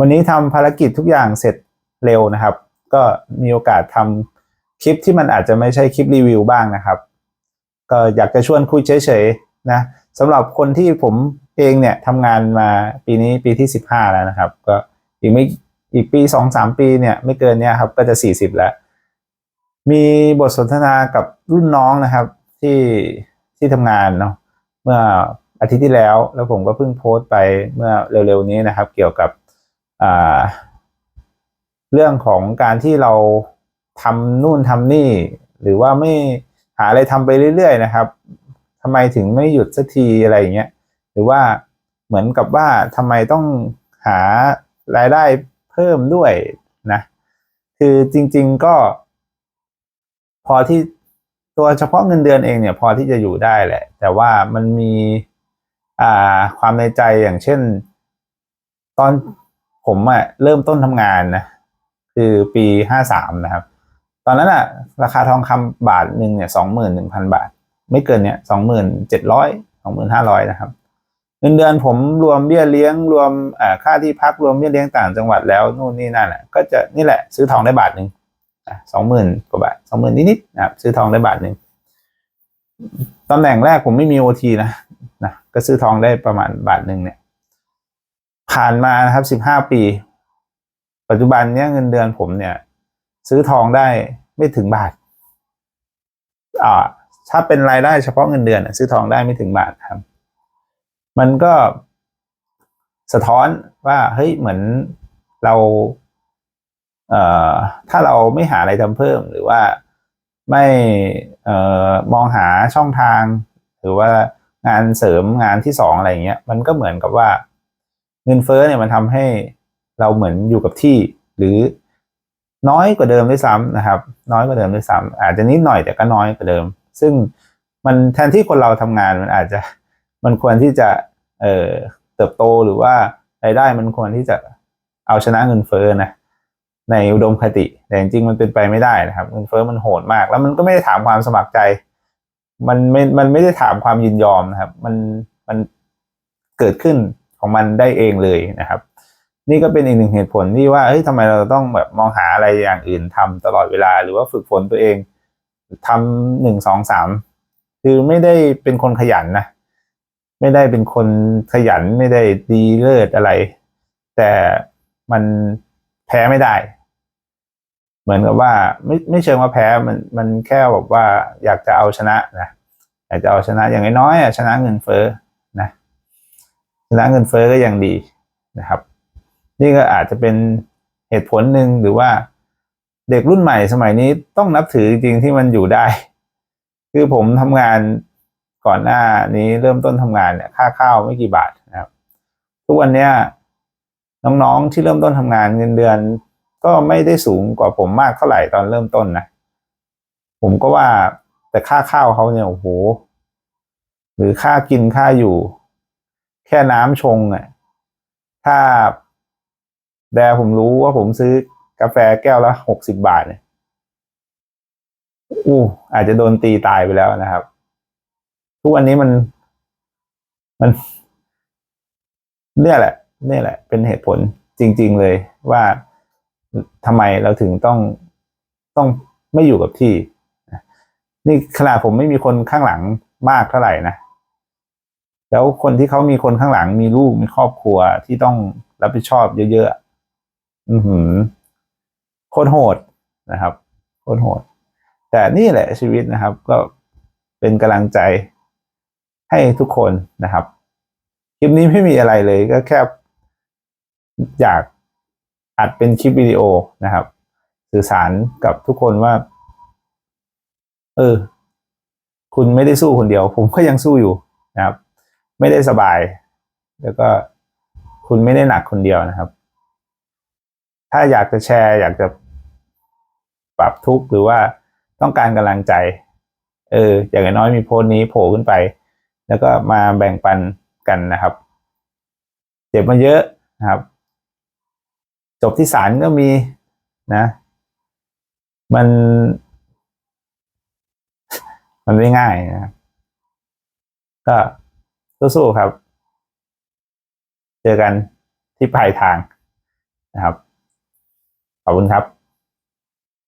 วันนี้ทำภารกิจทุกอย่างเสร็จเร็วนะครับ ก็มีโอกาสทำคลิปที่มันอาจจะไม่ใช่คลิปรีวิวบ้างนะครับ ก็อยากจะชวนคุยเฉยๆนะสำหรับคนที่ผมเองเนี่ยทำงานมาปีนี้ปีที่สิบห้าแล้วนะครับ ก็อีกไม่อีกปีสองสามปีเนี่ยไม่เกินเนี่ยครับก็จะสี่สิบแล้ว มีบทสนทนากับรุ่นน้องนะครับที่ที่ทำงานเนาะเมื่ออาทิตย์ที่แล้ว แล้วผมก็เพิ่งโพสต์ไปเมื่อเร็วๆนี้นะครับ เกี่ยวกับ เรื่องของการที่เราทำนู่นทำนี่ หรือว่าไม่หาอะไรทำไปเรื่อย ๆ นะครับทำไมถึงไม่หยุดสักทีอะไรอย่างเงี้ยหรือว่าเหมือนกับว่าทำไมต้องหารายได้เพิ่มด้วยนะคือจริง ๆก็ พอที่ตัวเฉพาะเงินเดือนเองเนี่ยพอที่จะอยู่ได้แหละ แต่ว่ามันมีอ่าความในใจอย่างเช่น ตอน ผมอะเริ่มต้นทำงานนะคือปีห้าสามนะครับ ตอนนั้นอะราคาทองคำบาทหนึ่งเนี่ยสองหมื่นหนึ่งพันบาท ไม่เกินเนี่ยสองหมื่นเจ็ดร้อยสองหมื่นห้าร้อยนะครับเงินเดือนผมรวมเบี้ยเลี้ยงรวมอ่าค่าที่พักรวมเบี้ยเลี้ยงต่างจังหวัดแล้วนู่นนี่นั่นแหละก็จะนี่แหละซื้อทองได้บาทหนึ่งสองหมื่นกว่าบาทสองหมื่นนิดๆนะครับซื้อทองได้บาทหนึ่งตำแหน่งแรกผมไม่มีโอทีนะนะก็ซื้อทองได้ประมาณบาทหนึ่งเนี่ย ผ่านมานะครับสิบห้าปี ปัจจุบันเนี้ยเงินเดือนผมเนี่ย ซื้อทองได้ไม่ถึงบาท อ่า ถ้าเป็นรายได้เฉพาะเงินเดือนซื้อทองได้ไม่ถึงบาทครับ มันก็สะท้อนว่าเฮ้ยเหมือนเรา เอ่อ ถ้าเราไม่หาอะไรทำเพิ่มหรือว่าไม่เอ่อมองหาช่องทาง หรือว่างานเสริมงานที่สองอะไรเงี้ย มันก็เหมือนกับว่า เงินเฟ้อเนี่ยมันทำให้เราเหมือนอยู่กับที่ หรือน้อยกว่าเดิมด้วยซ้ำนะครับ น้อยกว่าเดิมด้วยซ้ำอาจจะนิดหน่อยแต่ก็น้อยกว่าเดิม ซึ่งมันแทนที่คนเราทำงานมันอาจจะมันควรที่จะเอ่อเติบโตหรือว่ารายได้มันควรที่จะเอาชนะเงินเฟ้อนะในอุดมคติ แต่จริงๆมันเป็นไปไม่ได้นะครับ เงินเฟ้อมันโหดมาก แล้วมันก็ไม่ได้ถามความสมัครใจ มันไม่ มันไม่ได้ถามความยินยอมนะครับ มันมันเกิดขึ้น ของมันได้เองเลยนะครับ นี่ก็เป็นอีกหนึ่งเหตุผลที่ว่าเฮ้ยทำไมเราต้องแบบมองหาอะไรอย่างอื่นทำตลอดเวลา หรือว่าฝึกฝนตัวเองทำหนึ่งสองสามคือไม่ได้เป็นคนขยันนะไม่ได้เป็นคนขยันไม่ได้ดีเลิศอะไร แต่มันแพ้ไม่ได้ เหมือนกับว่าไม่ไม่เชิงว่าแพ้มันมันแค่แบบว่าอยากจะเอาชนะนะอยากจะเอาชนะอย่างน้อยๆอะชนะเงินเฟ้อ ชนะเงินเฟ้อก็ยังดีนะครับ นี่ก็อาจจะเป็นเหตุผลหนึ่งหรือว่าเด็กรุ่นใหม่สมัยนี้ต้องนับถือจริงๆที่มันอยู่ได้ คือผมทำงานก่อนหน้านี้เริ่มต้นทำงานเนี่ยค่าข้าวไม่กี่บาทนะครับ ทุกวันเนี้ยน้องๆที่เริ่มต้นทำงานเงินเดือน ก็ไม่ได้สูงกว่าผมมากเท่าไหร่ตอนเริ่มต้นนะผมก็ว่าแต่ค่าข้าวเขาเนี่ยโอ้โหหรือค่ากินค่าอยู่ แค่น้ำชงอะ ถ้าแดผมรู้ว่าผมซื้อกาแฟแก้วละหกสิบบาทเนี่ยอู้อาจจะโดนตีตายไปแล้วนะครับ ทุกวันนี้มันมัน เนี่ยแหละเนี่ยแหละ เป็นเหตุผลจริง ๆเลยว่าทำไมเราถึงต้องต้องไม่อยู่กับที่ นี่ขนาดผมไม่มีคนข้างหลังมากเท่าไหร่นะ แล้วคนที่เขามีคนข้างหลังมีลูกมีครอบครัวที่ต้องรับผิดชอบเยอะๆอือหือโคตรโหดนะครับโคตรโหด แต่นี่แหละชีวิตนะครับ ก็เป็นกำลังใจให้ทุกคนนะครับคลิปนี้ไม่มีอะไรเลยก็แค่อยากอัดเป็นคลิปวิดีโอนะครับ สื่อสารกับทุกคนว่า เออ คุณไม่ได้สู้คนเดียว ผมก็ยังสู้อยู่นะครับ ไม่ได้สบาย แล้วก็คุณไม่ได้หนักคนเดียวนะครับ ถ้าอยากจะแชร์ อยากจะปรับทุกข์หรือว่าต้องการกำลังใจ เออ อย่างน้อยมีโพสต์นี้โผล่ขึ้นไป แล้วก็มาแบ่งปันกันนะครับ เจ็บมาเยอะนะครับ จบที่ศาลก็มีนะ มัน มันไม่ง่ายนะครับก็ สู้ๆครับ เจอกันที่ปลายทางนะครับ ขอบคุณครับ